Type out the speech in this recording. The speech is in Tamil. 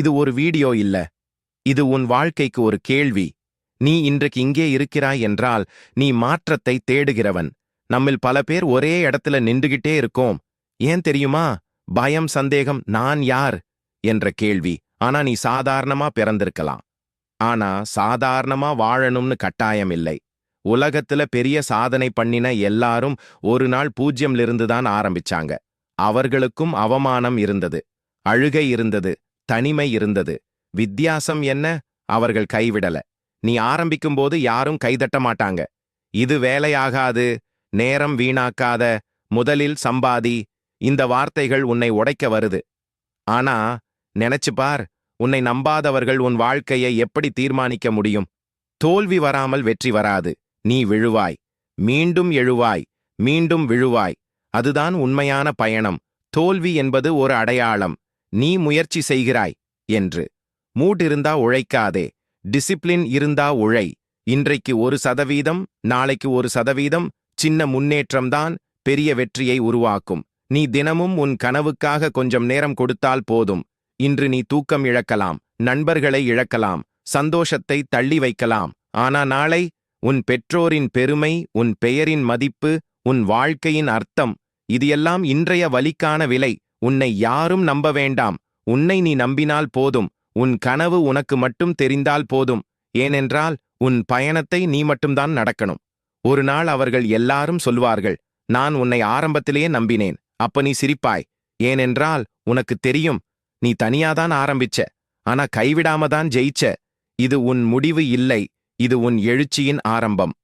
இது ஒரு வீடியோ இல்ல. இது உன் வாழ்க்கைக்கு ஒரு கேள்வி. நீ இன்றைக்கு இங்கே இருக்கிறாய் என்றால் நீ மாற்றத்தை தேடுகிறவன். நம்மில் பல பேர் ஒரே இடத்துல நின்றுகிட்டே இருக்கோம். ஏன் தெரியுமா? பயம் சந்தேகம் நான் யார்? என்ற கேள்வி. ஆனா நீ சாதாரணமா பிறந்திருக்கலாம். ஆனா சாதாரணமா வாழணும்னு கட்டாயம் இல்லை. உலகத்துல பெரிய சாதனை பண்ணின எல்லாரும் ஒரு நாள் பூஜ்யம்லிருந்து தான் ஆரம்பிச்சாங்க. அவர்களுக்கும் அவமானம் இருந்தது. அழுகை இருந்தது. தனிமை இருந்தது. வித்தியாசம் என்ன? அவர்கள் கைவிடல. நீ ஆரம்பிக்கும்போது யாரும் கைதட்ட மாட்டாங்க. இது வேலையாகாது. நேரம் வீணாக்காத. முதலில் சம்பாதி. இந்த வார்த்தைகள் உன்னை உடைக்க வருது. ஆனா நினைச்சு பார். உன்னை நம்பாதவர்கள் உன் வாழ்க்கையை எப்படி தீர்மானிக்க முடியும்? தோல்வி வராமல் வெற்றி வராது. நீ விழுவாய். மீண்டும் எழுவாய். மீண்டும் விழுவாய். அதுதான் உண்மையான பயணம். தோல்வி என்பது ஒரு அடையாளம். நீ முயற்சி செய்கிறாய் என்று. மூட் இருந்தா உழைக்காதே. டிசிப்ளின் இருந்தா உழை. இன்றைக்கு ஒரு சதவீதம் நாளைக்கு ஒரு சதவீதம் சின்ன முன்னேற்றம்தான் பெரிய வெற்றியை உருவாக்கும். நீ தினமும் உன் கனவுக்காக கொஞ்சம் நேரம் கொடுத்தால் போதும். இன்று நீ தூக்கம் இழக்கலாம் நண்பர்களை இழக்கலாம் சந்தோஷத்தை தள்ளி வைக்கலாம். ஆனா நாளை உன் பெற்றோரின் பெருமை உன் பெயரின் மதிப்பு உன் வாழ்க்கையின் அர்த்தம் இது எல்லாம் இன்றைய வலிக்கான விலை. உன்னை யாரும் நம்ப வேண்டாம். உன்னை நீ நம்பினால் போதும். உன் கனவு உனக்கு மட்டும் தெரிந்தால் போதும். ஏனென்றால் உன் பயணத்தை நீ மட்டும்தான் நடக்கணும். ஒரு நாள் அவர்கள் எல்லாரும் சொல்வார்கள் நான் உன்னை ஆரம்பத்திலேயே நம்பினேன். அப்ப நீ சிரிப்பாய். ஏனென்றால் உனக்கு தெரியும் நீ தனியாதான் ஆரம்பிச்ச. ஆனா கைவிடாம தான் ஜெயிச்ச. இது உன் முடிவு இல்லை. இது உன் எழுச்சியின் ஆரம்பம்.